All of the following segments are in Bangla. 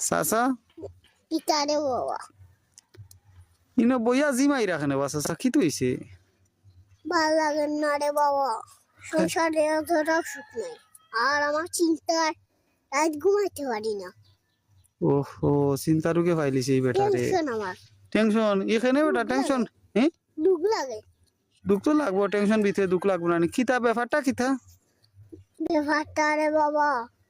চাচা পিতারে বাবা ইনো বইয়া জিমাই তৈছে ভালো লাগে না রে বাবা সংসারে অতটা সুখ নাই আর আমার চিন্তায় রাত ঘুমাইতে পারি না ওহো চিন্তা রুকে ফাইলিছে এই বেটারে টেনশন আমার টেনশন এখানে বেটা টেনশন হ্যাঁ দুঃখ লাগে দুঃখ তো লাগবো টেনশন ভিতরে দুঃখ লাগবো না কিতা ব্যাপারটা কিতা ব্যাপারটা রে বাবা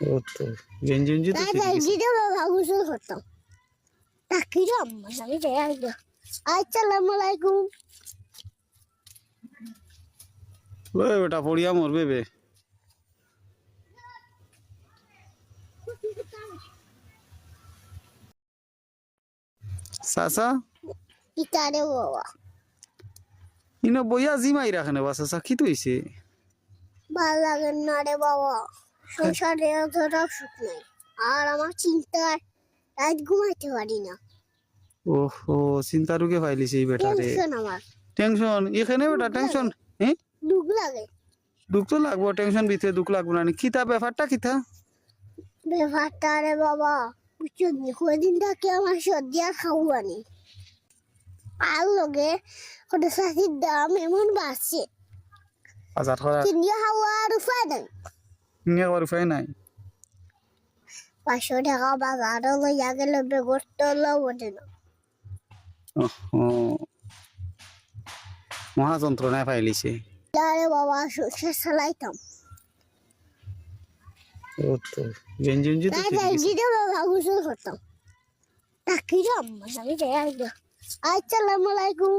ও তো গেঞ্জি তো। গিয়ে বাবা গোসল করতাম। তাকি আম্মা আমি যাই আসব আসসালামু আলাইকুম ওই বেটা পড়িয়া মরবে বে। চাচা? পিতারে বাবা। ইনো বইয়া জিমাই রাখেনে বা চাচা কি তৈছে ভালো লাগে না রে বাবা। সংসারে অতটা সুখ নাই। আর আমার চিন্তায় রাত ঘুমাইতে পারি না। ওহো চিন্তা রুকে ফাইলিছে এই টেনশন আমার। টেনশন এখানে বেটা টেনশন হ্যাঁ দুঃখ লাগে। দুঃখ তো লাগবো টেনশন ভিতরে দুঃখ লাগবো না। কিতা ব্যাপারটা কিতা? ব্যাপারটা রে বাবা বুঝছ নি? কদিন থেকে আমার সর্দি আর খাওয়ানি আর লগে ওটা চাষির দাম এমন বাড়ছে। আজাদ করা। কিনে খাওয়া আর উপায় নাই করার উপায় নাই পাঁচশো টাকা বাজারও লইয়া গেলে বেগর তো লবটে না ওহো মহা যন্ত্রণায় ফাইলিছে আরে বাবা চালাইতাম ও তো গেঞ্জি তো গোসল করতাম তাকি আম্মা আমি যাই আসব আসসালামু আলাইকুম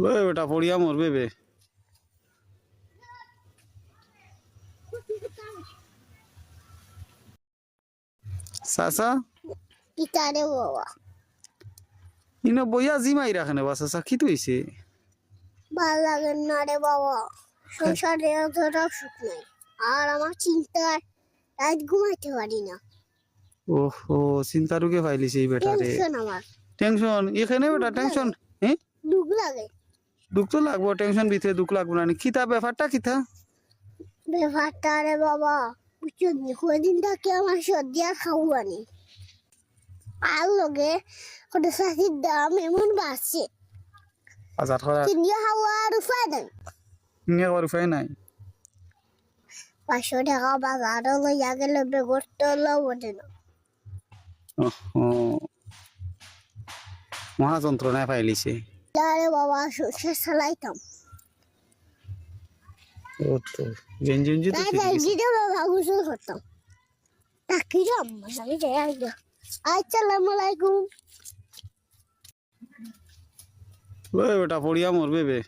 ওই পড়িয়া মরবে বে চাচা বাবা ইনো বইয়া জিমাই রাখেনে বা চাচা কি তৈছে ভালো লাগে না রে বাবা সংসারে অতটা সুখ নাই আর আমার চিন্তায় রাত ঘুমাইতে পারি না ওহো চিন্তা রুকে ফাইলিছে এই টেনশন আমার টেনশন এখানে বেটা টেনশন হ্যাঁ দুঃখ লাগে দুঃখ তো লাগবো টেনশন ভিতরে দুঃখ লাগবো না কিতা ব্যাপারটা কিতা ব্যাপারটা রে বাবা। বুঝছ নি কদিন থেকে আমার সর্দি আর খাওয়ানি। আর লগে ওটা চাষির দাম এমন বাড়ছে। আজাদ করা কিনে খাওয়া উপায় নাই। নিয়ে করার উপায় নাই। পাঁচশো টাকা বাজারও লইয়া গেলে বেগর তো না। ওহো। মহা আরে বাবা চালাইতাম। ও তো গেঞ্জি উঞ্জি তো তাই ঠিক আছে। গিয়ে বাবা গোসল করতাম। তাকি আম্মা আমি যাই আসব আসসালামু আলাইকুম। ওই বেটা পড়িয়া মরবে বে।